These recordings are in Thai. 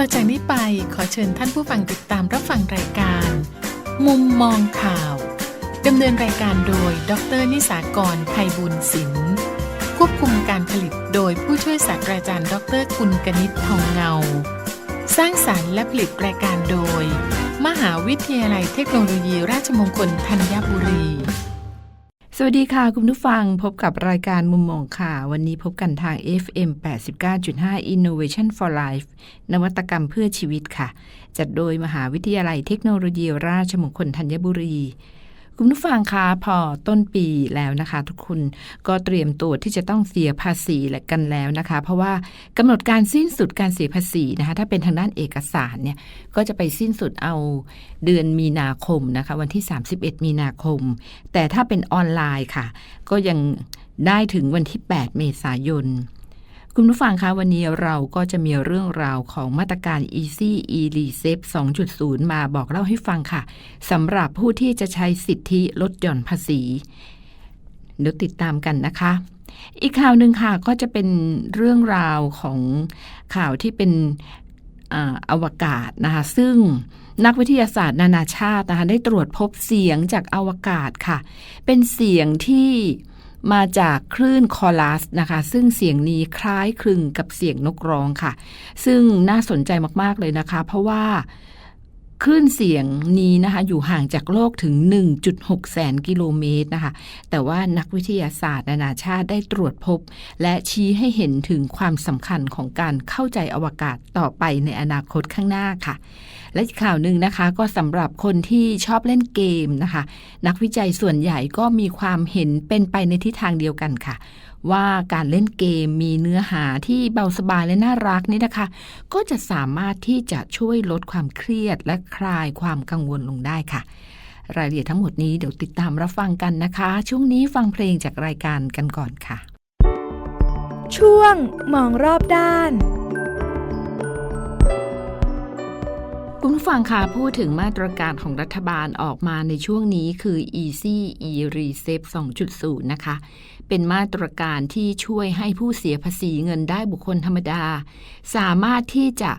ต่อจากนี้ไปขอเชิญท่านผู้ฟังติดตามรับฟังรายการ มุมมองข่าวดำเนินรายการโดย ดรนิสากรไพบุญศิลป์ควบคุมการผลิตโดยผู้ช่วยศาสตราจารย์ ดรกุลกนิษฐ์ทองเงา สร้างสารรค์และผลิตรายการโดย มหาวิทยาลัยเทคโนโลยีราชมงคลธัญบุรี สวัสดีค่ะ คุณผู้ฟังพบกับรายการมุมมองค่ะววันนี้พบกันทาง FM 89.5 Innovation for Life นวัตกรรมเพื่อชีวิตค่ะ จัดโดยมหาวิทยาลัยเทคโนโลยีราชมงคลธัญบุรี คุณผู้ฟังคะพอต้นปีแล้วนะคะ ทุกคนก็เตรียมตัวที่จะต้องเสียภาษีและกันแล้วนะคะ เพราะว่ากำหนดการสิ้นสุดการเสียภาษีนะคะ ถ้าเป็นทางด้านเอกสารเนี่ยก็จะไปสิ้นสุดเอาเดือนมีนาคมนะคะ วันที่ 31 มีนาคม แต่ถ้าเป็นออนไลน์ค่ะ ก็ยังได้ถึงวันที่ 8 เมษายน คุณผู้ฟังคะวันนี้เราก็จะมีเรื่องราวของมาตรการ Easy e r e c e p 2.0 มาบอกเล่าให้ฟังค่ะสำหรับผู้ที่จะใช้สิทธิลดหย่อนภาษีเดี๋ยวติดตามกันนะคะ อีกข่าวหนึ่งค่ะก็จะเป็นเรื่องราวของข่าวที่เป็นอาอวกาศนะคะซึ่งนักวิทยาศาสตร์นานาชาตินะคะได้ตรวจพบเสียงจากอวกาศค่ะ เป็นเสียงที่ มาจากคลื่นคอรัสนะคะ ซึ่งเสียงนี้คล้ายคลึงกับเสียงนกร้องค่ะ ซึ่งน่าสนใจมากๆเลยนะคะ เพราะว่าคลื่นเสียงนี้นะคะ อยู่ห่างจากโลกถึง 1.6 แสนกิโลเมตรนะคะ แต่ว่านักวิทยาศาสตร์นานาชาติได้ตรวจพบ และชี้ให้เห็นถึงความสำคัญของการเข้าใจอวกาศต่อไปในอนาคตข้างหน้าค่ะ และข่าวหนึ่งนะคะก็สำหรับคนที่ชอบเล่นเกมนะคะ นักวิจัยส่วนใหญ่ก็มีความเห็นเป็นไปในทิศทางเดียวกันค่ะ ว่าการเล่นเกมมีเนื้อหาที่เบาสบายและน่ารักนี่นะคะ ก็จะสามารถที่จะช่วยลดความเครียดและคลายความกังวลลงได้ค่ะ รายละเอียดทั้งหมดนี้เดี๋ยวติดตามรับฟังกันนะคะ ช่วงนี้ฟังเพลงจากรายการกันก่อนค่ะ ช่วงมองรอบด้าน คุณฟังคะพูดถึงมาตรการของรัฐบาลออกมาในช่วงนี้คือ Easy e r e c e p 2.0 นะคะ เป็นมาตรการที่ช่วยให้ผู้เสียภาษีเงินได้บุคคลธรรมดา สามารถที่จะ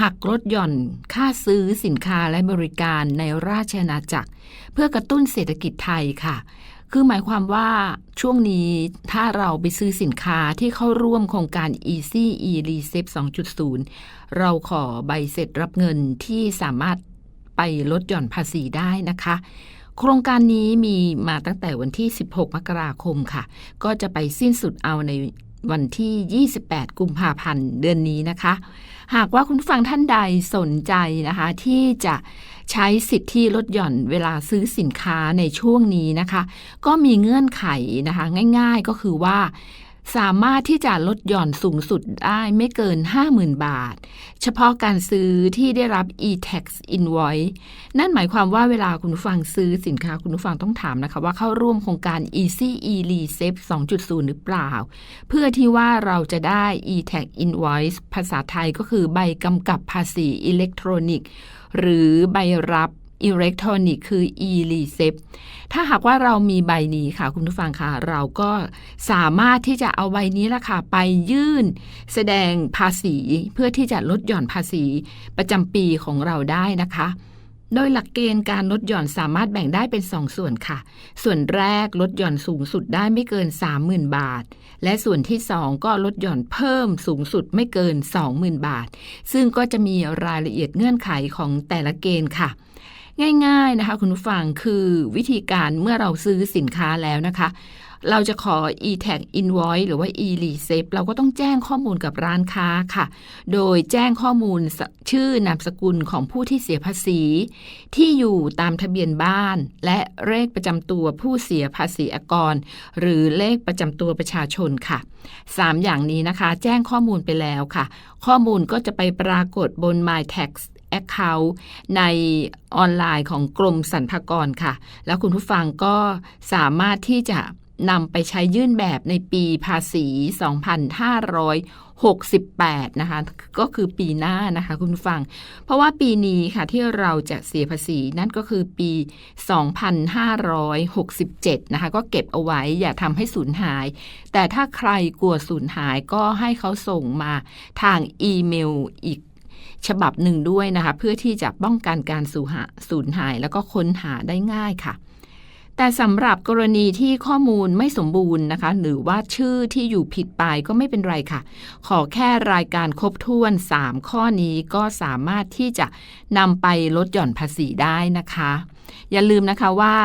หักลดหย่อนค่าซื้อสินค้าและบริการในราชอาณาจักร เพื่อกระตุ้นเศรษฐกิจไทยค่ะ คือหมายความว่าช่วงนี้ถ้าเราไปซื้อสินค้าที่เข้าร่วมโครงการ Easy e r e c e p t 2.0 เราขอใบเสร็จรับเงินที่สามารถไปลดหย่อนภาษีได้นะคะ โครงการนี้มีมาตั้งแต่วันที่ 16 มกราคมค่ะ ก็จะไปสิ้นสุดเอาใน วันที่ 28 กุมภาพันธ์เดือนนี้นะคะ หากว่าคุณผู้ฟังท่านใดสนใจนะคะ ที่จะใช้สิทธิลดหย่อนเวลาซื้อสินค้าในช่วงนี้นะคะ ก็มีเงื่อนไขนะคะ ง่ายๆก็คือว่า สามารถที่จะลดหย่อนสูงสุดได้ไม่เกิน 50,000 บาท เฉพาะการซื้อที่ได้รับ e-tax invoice นั่นหมายความว่าเวลาคุณผู้ฟังซื้อสินค้าคุณผู้ฟังต้องถามนะคะ ว่าเข้าร่วมโครงการ easy e r e c e p 2.0 หรือเปล่า เพื่อที่ว่าเราจะได้ e-tax invoice ภาษาไทยก็คือใบกำกับภาษีอิเล็กทรอนิกส์ หรือใบรับ อิเล็กทรอนิกส์คือ e r e c e p ถ้าหากว่าเรามีใบนี้ค่ะ คุณผู้ฟังค่ะ เราก็สามารถที่จะเอาใบนี้ละค่ะ ไปยื่นแสดงภาษีเพื่อที่จะลดหย่อนภาษีประจำปีของเราได้นะคะ โดยหลักเกณฑ์การลดหย่อนสามารถแบ่งได้เป็น 2ส่วนค่ะ ส่วนแรกลดหย่อนสูงสุดได้ไม่เกิน 30,000 บาท และส่วนที่ 2 ก็ลดหย่อนเพิ่มสูงสุดไม่เกิน 20,000 บาท ซึ่งก็จะมีรายละเอียดเงื่อนไขของแต่ละเกณฑ์ค่ะ ง่าย ๆนะคะ คุณผู้ฟังคือวิธีการเมื่อเราซื้อสินค้าแล้วนะคะ เราจะขอ e-tag invoice หรือว่า e-receipt เราก็ต้องแจ้งข้อมูลกับร้านค้าค่ะ โดยแจ้งข้อมูลชื่อนามสกุลของผู้ที่เสียภาษี ที่อยู่ตามทะเบียนบ้าน และเลขประจำตัวผู้เสียภาษีอากร หรือเลขประจำตัวประชาชนค่ะ 3 อย่างนี้นะคะ แจ้งข้อมูลไปแล้วค่ะ ข้อมูลก็จะไปปรากฏบน My Tax Account ในออนไลน์ของกรมสรรพากรค่ะ แล้วคุณผู้ฟังก็สามารถที่จะนำไปใช้ยื่นแบบในปีภาษี 2568 นะคะ ก็คือปีหน้านะคะ คุณผู้ฟัง เพราะว่าปีนี้ค่ะที่เราจะเสียภาษีนั่นก็คือปี 2567 นะคะ ก็เก็บเอาไว้อย่าทำให้สูญหาย แต่ถ้าใครกลัวสูญหายก็ให้เขาส่งมาทางอีเมลอีก ฉบับหนึ่งด้วยนะคะ เพื่อที่จะป้องกันการสูญหาสูญหาย แล้วก็ค้นหาได้ง่ายค่ะ แต่สำหรับกรณีที่ข้อมูลไม่สมบูรณ์นะคะ หรือว่าชื่อที่อยู่ผิดไปก็ไม่เป็นไรค่ะ ขอแค่รายการครบถ้วน 3 ข้อนี้ก็สามารถที่จะนำไปลดหย่อนภาษีได้นะคะอย่าลืมนะคะว่า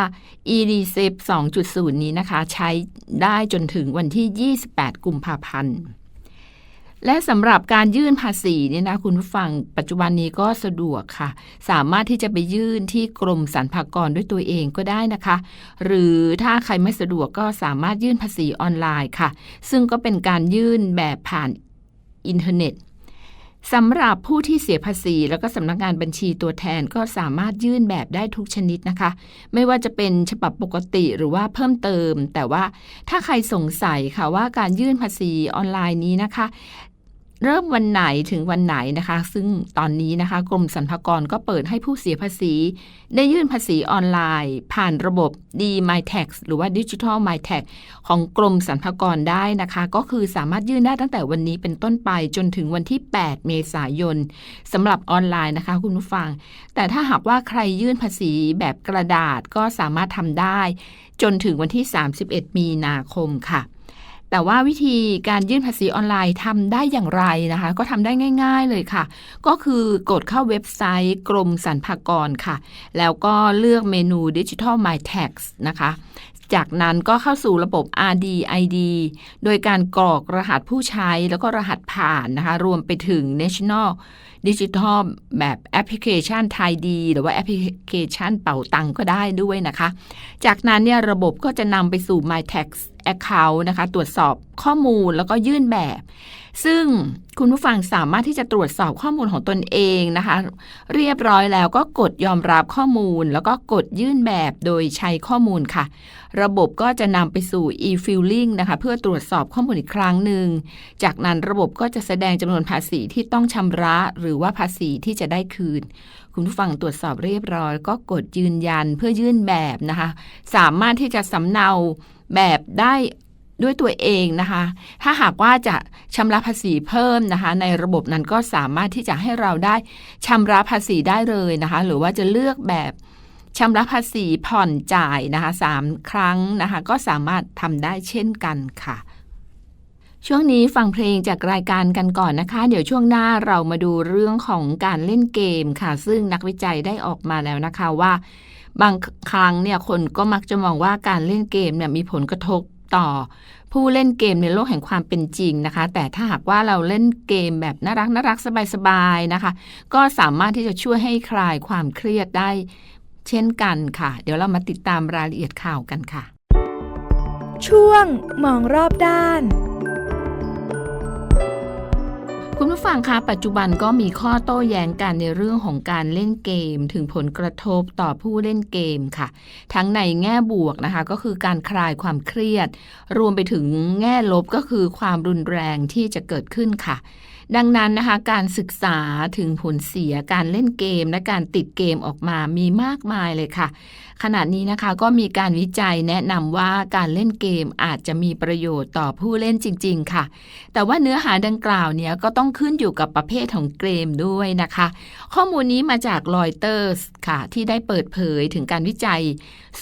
e d c e p 2.0 นี้นะคะ ใช้ได้จนถึงวันที่ 28 กุมภาพันธ์ และสำหรับการยื่นภาษีเนี่ยนะคุณผู้ฟังปัจจุบันนี้ก็สะดวกค่ะ สามารถที่จะไปยื่นที่กรมสรรพากรด้วยตัวเองก็ได้นะคะ หรือถ้าใครไม่สะดวกก็สามารถยื่นภาษีออนไลน์ค่ะ ซึ่งก็เป็นการยื่นแบบผ่านอินเทอร์เน็ต สำหรับผู้ที่เสียภาษี แล้วก็สำนักงานบัญชีตัวแทนก็สามารถยื่นแบบได้ทุกชนิดนะคะ ไม่ว่าจะเป็นฉบับปกติหรือว่าเพิ่มเติม แต่ว่าถ้าใครสงสัยค่ะว่าการยื่นภาษีออนไลน์นี้นะคะ เริ่มวันไหนถึงวันไหนนะคะ ซึ่งตอนนี้นะคะ กรมสรรพากรก็เปิดให้ผู้เสียภาษี ได้ยื่นภาษีออนไลน์ ผ่านระบบ d m y t a x หรือว่า Digital m y t a x ของกรมสรรพากรได้นะคะ ก็คือสามารถยื่นได้ตั้งแต่วันนี้เป็นต้นไปจนถึงวันที่ 8 เมษายนสำหรับออนไลน์นะคะ คุณผู้ฟัง แต่ถ้าหากว่าใครยื่นภาษีแบบกระดาษก็สามารถทำได้ จนถึงวันที่ 31 มีนาคมค่ะ แต่ว่าวิธีการยื่นภาษีออนไลน์ทำได้อย่างไรนะคะ ก็ทำได้ง่าย ๆเลยค่ะ ก็คือกดเข้าเว็บไซต์กรมสรรพากรค่ะ แล้วก็เลือกเมนู Digital My Tax นะคะ จากนั้นก็เข้าสู่ระบบ RDID โดยการกรอกรหัสผู้ใช้แล้วก็รหัสผ่านนะคะ รวมไปถึง National Digital แบบแอปพลิเคชันไทยดี หรือว่าแอปพลิเคชันเป่าตังก็ได้ด้วยนะคะ จากนั้นเนี่ยระบบก็จะนำไปสู่ My Tax Account นะคะ ตรวจสอบข้อมูลแล้วก็ยื่นแบบ ซึ่งคุณผู้ฟังสามารถที่จะตรวจสอบข้อมูลของตนเองนะคะ เรียบร้อยแล้วก็กดยอมรับข้อมูล แล้วก็กดยื่นแบบโดยใช้ข้อมูลค่ะ ระบบก็จะนำไปสู่ e-filing นะคะ เพื่อตรวจสอบข้อมูลอีกครั้งหนึ่ง จากนั้นระบบก็จะแสดงจำนวนภาษีที่ต้องชำระ หรือว่าภาษีที่จะได้คืน คุณผู้ฟังตรวจสอบเรียบร้อย ก็กดยืนยันเพื่อยื่นแบบนะคะ สามารถที่จะสำเนาแบบได้ ด้วยตัวเองนะคะ ถ้าหากว่าจะชำระภาษีเพิ่มนะคะ ในระบบนั้นก็สามารถที่จะให้เราได้ชำระภาษีได้เลยนะคะ หรือว่าจะเลือกแบบชำระภาษีผ่อนจ่ายนะคะสามครั้งนะคะ ก็สามารถทำได้เช่นกันค่ะ ช่วงนี้ฟังเพลงจากรายการกันก่อนนะคะ เดี๋ยวช่วงหน้าเรามาดูเรื่องของการเล่นเกมค่ะ ซึ่งนักวิจัยได้ออกมาแล้วนะคะว่า บางครั้งเนี่ยคนก็มักจะมองว่าการเล่นเกมเนี่ยมีผลกระทบ ต่อ ผู้เล่นเกมในโลกแห่งความเป็นจริงนะคะ แต่ถ้าหากว่าเราเล่นเกมแบบน่ารักน่ารักสบายๆนะคะ ก็สามารถที่จะช่วยให้คลายความเครียดได้ เช่นกันค่ะ เดี๋ยวเรามาติดตามรายละเอียดข่าวกันค่ะ ช่วงมองรอบด้าน คุณผู้ฟังคะปัจจุบันก็มีข้อโต้แย้งกันในเรื่องของการเล่นเกม ถึงผลกระทบต่อผู้เล่นเกมค่ะ ทั้งในแง่บวกนะคะ ก็คือการคลายความเครียด รวมไปถึงแง่ลบก็คือความรุนแรงที่จะเกิดขึ้นค่ะ ดังนั้นนะคะ การศึกษาถึงผลเสียการเล่นเกมและการติดเกมออกมามีมากมายเลยค่ะ ขณะนี้นะคะก็มีการวิจัยแนะนำว่าการเล่นเกมอาจจะมีประโยชน์ต่อผู้เล่นจริง ๆ ค่ะ แต่ว่าเนื้อหาดังกล่าวเนี้ยก็ต้องขึ้นอยู่กับประเภทของเกมด้วยนะคะ ข้อมูลนี้มาจากรอยเตอร์สค่ะ ที่ได้เปิดเผยถึงการวิจัย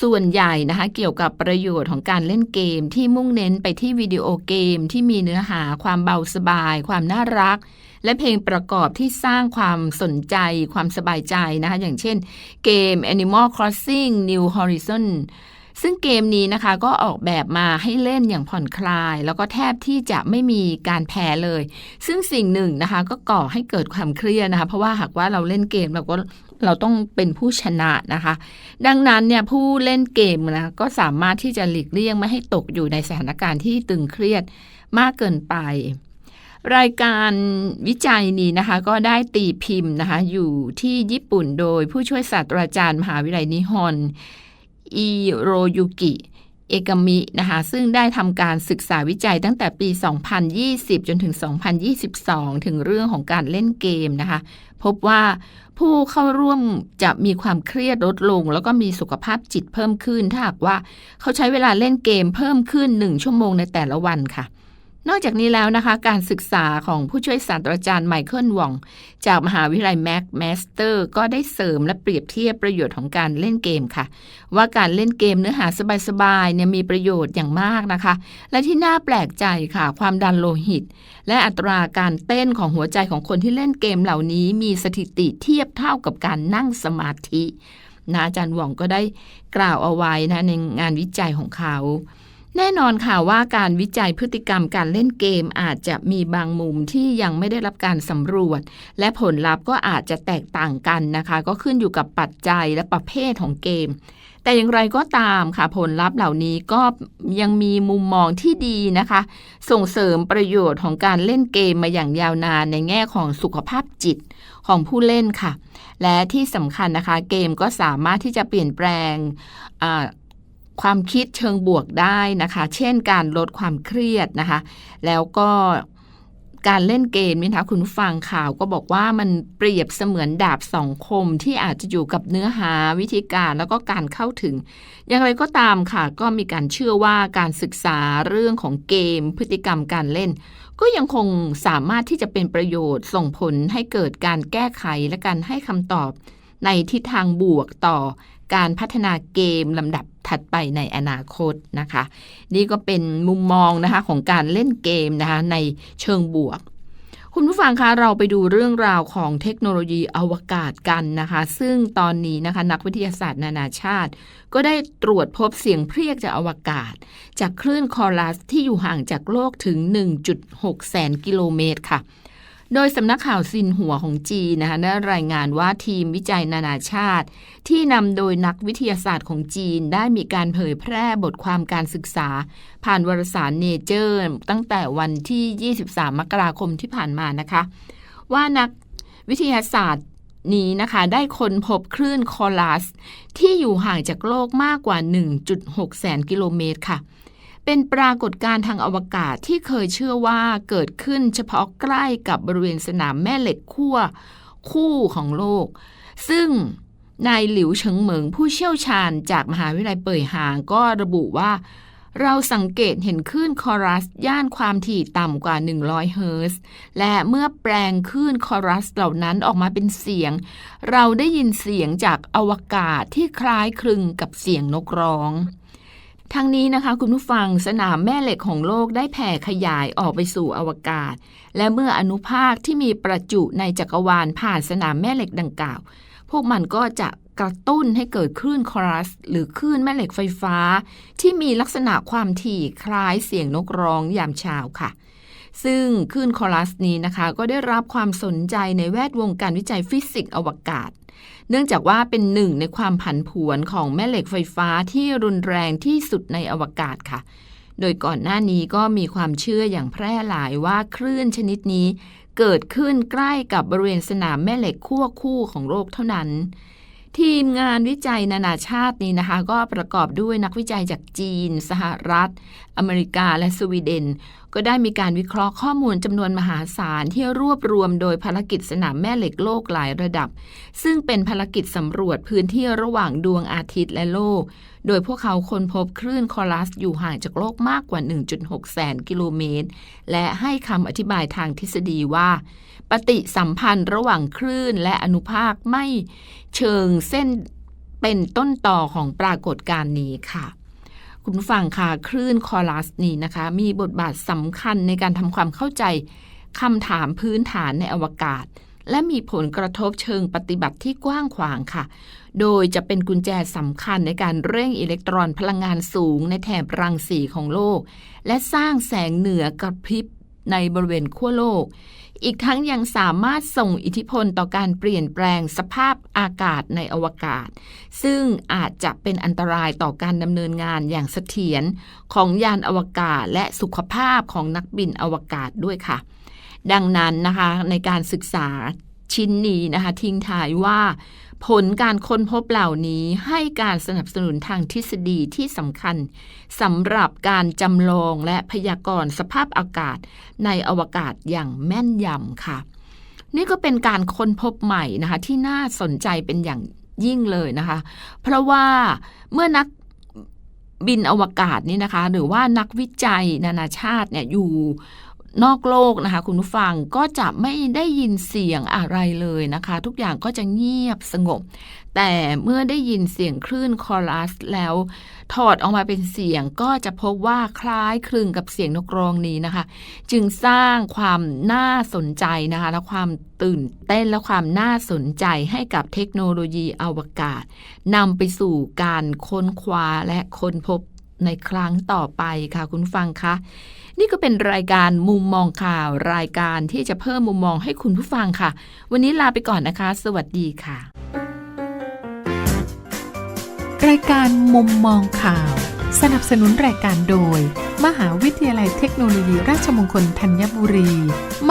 ส่วนใหญ่นะคะ เกี่ยวกับประโยชน์ของการเล่นเกมที่มุ่งเน้นไปที่วิดีโอเกมที่มีเนื้อหาความเบาสบาย ความน่ารักและเพลงประกอบที่สร้างความสนใจความสบายใจนะคะ อย่างเช่นเกม Animal Crossing New Horizon ซึ่งเกมนี้นะคะก็ออกแบบมาให้เล่นอย่างผ่อนคลาย แล้วก็แทบที่จะไม่มีการแพ้เลย ซึ่งสิ่งหนึ่งนะคะก็ก่อให้เกิดความเครียดนะคะ เพราะว่าหากว่าเราเล่นเกมเราก็เราต้องเป็นผู้ชนะนะคะ ดังนั้นเนี่ยผู้เล่นเกมนะก็สามารถที่จะหลีกเลี่ยงไม่ให้ตกอยู่ในสถานการณ์ที่ตึงเครียดมากเกินไป รายการวิจัยนี้นะคะ ก็ได้ตีพิมพ์นะคะ อยู่ที่ญี่ปุ่นโดยผู้ช่วยศาสตราจารย์มหาวิทยาลัยนิฮอนอิโรยุกิเอกามินะคะซึ่งได้ทำการศึกษาวิจัยตั้งแต่ปี 2020 จนถึง 2022 ถึงเรื่องของการเล่นเกมนะคะ พบว่าผู้เข้าร่วมจะมีความเครียดลดลง แล้วก็มีสุขภาพจิตเพิ่มขึ้น ถ้าหากว่าเขาใช้เวลาเล่นเกมเพิ่มขึ้น 1 ชั่วโมงในแต่ละวันค่ะ นอกจากนี้แล้วนะคะ การศึกษาของผู้ช่วยศาสตราจารย์ไมเคิลวอง จากมหาวิทยาลัยแม็กแมสเตอร์ก็ได้เสริมและเปรียบเทียบประโยชน์ของการเล่นเกมค่ะ ว่าการเล่นเกมเนื้อหาสบายๆเนี่ยมีประโยชน์อย่างมากนะคะ และที่น่าแปลกใจค่ะ ความดันโลหิต และอัตราการเต้นของหัวใจของคนที่เล่นเกมเหล่านี้ มีสถิติเทียบเท่ากับการนั่งสมาธินะอาจารย์หว่องก็ได้กล่าวเอาไว้นะในงานวิจัยของเขา แน่นอนค่ะว่าการวิจัยพฤติกรรมการเล่นเกมอาจจะมีบางมุมที่ยังไม่ได้รับการสำรวจ และผลลัพธ์ก็อาจจะแตกต่างกันนะคะ ก็ขึ้นอยู่กับปัจจัยและประเภทของเกม แต่อย่างไรก็ตามค่ะผลลัพธ์เหล่านี้ก็ยังมีมุมมองที่ดีนะคะ ส่งเสริมประโยชน์ของการเล่นเกมมาอย่างยาวนานในแง่ของสุขภาพจิตของผู้เล่นค่ะ และที่สำคัญนะคะเกมก็สามารถที่จะเปลี่ยนแปลง ความคิดเชิงบวกได้นะคะ เช่นการลดความเครียดนะคะ แล้วก็การเล่นเกมนี่นะคะคุณฟังข่าวก็บอกว่ามันเปรียบเสมือนดาบสองคมที่อาจจะอยู่กับเนื้อหาวิธีการแล้วก็การเข้าถึง อย่างไรก็ตามค่ะ ก็มีการเชื่อว่าการศึกษาเรื่องของเกม พฤติกรรมการเล่น ก็ยังคงสามารถที่จะเป็นประโยชน์ส่งผลให้เกิดการแก้ไขและการให้คำตอบในทิศทางบวกต่อ การพัฒนาเกมลำดับถัดไปในอนาคตนะคะ นี่ก็เป็นมุมมองนะคะของการเล่นเกมนะคะในเชิงบวก คุณผู้ฟังคะเราไปดูเรื่องราวของเทคโนโลยีอวกาศกันนะคะ ซึ่งตอนนี้นะคะนักวิทยาศาสตร์นานาชาติ ก็ได้ตรวจพบเสียงเพรียกจากอวกาศ จากคลื่นคอรัสที่อยู่ห่างจากโลกถึง 1.6 แสนกิโลเมตรค่ะ โดยสำนักข่าวซินหัวของจีนนะคะได้รายงานว่าทีมวิจัยนานาชาติ ที่นำโดยนักวิทยาศาสตร์ของจีนได้มีการเผยแพร่บทความการศึกษา ผ่านวารสารเนเจอร์ตั้งแต่วันที่ 23 มกราคมที่ผ่านมานะคะ ว่านักวิทยาศาสตร์นี้นะคะได้ค้นพบคลื่นคอลัส ที่อยู่ห่างจากโลกมากกว่า 1.6 แสนกิโลเมตรค่ะ เป็นปรากฏการณ์ทางอวกาศที่เคยเชื่อว่าเกิดขึ้นเฉพาะใกล้กับบริเวณสนามแม่เหล็กขั้วคู่ของโลก ซึ่งนายหลิวเฉิงเหมิงผู้เชี่ยวชาญจากมหาวิทยาลัยเป่ยหางก็ระบุว่า เราสังเกตเห็นคลื่นคอรัส ย่านความถี่ต่ำกว่า 100 เฮิรตซ์และเมื่อแปลงคลื่นคอรัสเหล่านั้นออกมาเป็นเสียง เราได้ยินเสียงจากอวกาศที่คล้ายคลึงกับเสียงนกร้อง ทั้งนี้นะคะคุณผู้ฟังสนามแม่เหล็กของโลกได้แผ่ขยายออกไปสู่อวกาศ และเมื่ออนุภาคที่มีประจุในจักรวาลผ่านสนามแม่เหล็กดังกล่าว พวกมันก็จะกระตุ้นให้เกิดคลื่นคอรัส หรือคลื่นแม่เหล็กไฟฟ้า ที่มีลักษณะความถี่คล้ายเสียงนกร้องยามเช้าค่ะ ซึ่งคลื่นคอรัสนี้นะคะ ก็ได้รับความสนใจในแวดวงการวิจัยฟิสิกส์อวกาศ เนื่องจากว่าเป็นหนึ่งในความผันผวนของแม่เหล็กไฟฟ้าที่รุนแรงที่สุดในอวกาศค่ะ โดยก่อนหน้านี้ก็มีความเชื่ออย่างแพร่หลายว่าคลื่นชนิดนี้เกิดขึ้นใกล้กับบริเวณสนามแม่เหล็กขั้วคู่ของโลกเท่านั้น ทีมงานวิจัยนานาชาตินี้นะคะ ก็ประกอบด้วยนักวิจัยจากจีน สหรัฐ อเมริกาและสวีเดน ก็ได้มีการวิเคราะห์ข้อมูลจำนวนมหาศาลที่รวบรวมโดยภารกิจสนามแม่เหล็กโลกหลายระดับ ซึ่งเป็นภารกิจสำรวจพื้นที่ระหว่างดวงอาทิตย์และโลก โดยพวกเขาค้นพบคลื่นคอรัสอยู่ห่างจากโลกมากกว่า 1.6 แสนกิโลเมตร และให้คำอธิบายทางทฤษฎีว่า ปฏิสัมพันธ์ระหว่างคลื่นและอนุภาคไม่เชิงเส้นเป็นต้นต่อของปรากฏการณ์นี้ค่ะ คุณผู้ฟังค่ะคลื่นคอรัสนี้นะคะ มีบทบาทสำคัญในการทำความเข้าใจคำถามพื้นฐานในอวกาศ และมีผลกระทบเชิงปฏิบัติที่กว้างขวางค่ะ โดยจะเป็นกุญแจสำคัญในการเร่งอิเล็กตรอนพลังงานสูงในแถบรังสีของโลก และสร้างแสงเหนือกระพริบในบริเวณขั้วโลก อีกทั้งยังสามารถส่งอิทธิพลต่อการเปลี่ยนแปลงสภาพอากาศในอวกาศ ซึ่งอาจจะเป็นอันตรายต่อการดำเนินงานอย่างเสถียรของยานอวกาศและสุขภาพของนักบินอวกาศด้วยค่ะ ดังนั้นนะคะในการศึกษา ชิ้นนี้นะคะทิ้งท้ายว่า ผลการค้นพบเหล่านี้ให้การสนับสนุนทางทฤษฎีที่สำคัญสำหรับการจำลองและพยากรณ์สภาพอากาศในอวกาศอย่างแม่นยำค่ะ นี่ก็เป็นการค้นพบใหม่นะคะที่น่าสนใจเป็นอย่างยิ่งเลยนะคะ เพราะว่าเมื่อนักบินอวกาศนี่นะคะ หรือว่านักวิจัยนานาชาติเนี่ยอยู่ นอกโลกนะคะ คุณผู้ฟังก็จะไม่ได้ยินเสียงอะไรเลยนะคะ ทุกอย่างก็จะเงียบสงบ แต่เมื่อได้ยินเสียงคลื่นคอรัสแล้ว ถอดออกมาเป็นเสียงก็จะพบว่าคล้ายคลึงกับเสียงนกร้องนี้นะคะ จึงสร้างความน่าสนใจนะคะ และความตื่นเต้นและความน่าสนใจให้กับเทคโนโลยีอวกาศนำไปสู่การค้นคว้าและค้นพบ ในครั้งต่อไปค่ะคุณฟังคะนี่ก็เป็นรายการมุมมองข่าว รายการที่จะเพิ่มมุมมองให้คุณผู้ฟังค่ะ วันนี้ลาไปก่อนนะคะ สวัสดีค่ะ รายการมุมมองข่าว สนับสนุนรายการโดย มหาวิทยาลัยเทคโนโลยีราชมงคลธัญบุรี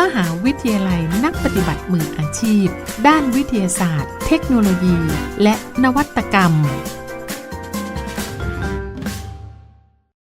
มหาวิทยาลัยนักปฏิบัติมืออาชีพ ด้านวิทยาศาสตร์ เทคโนโลยี และนวัตกรรม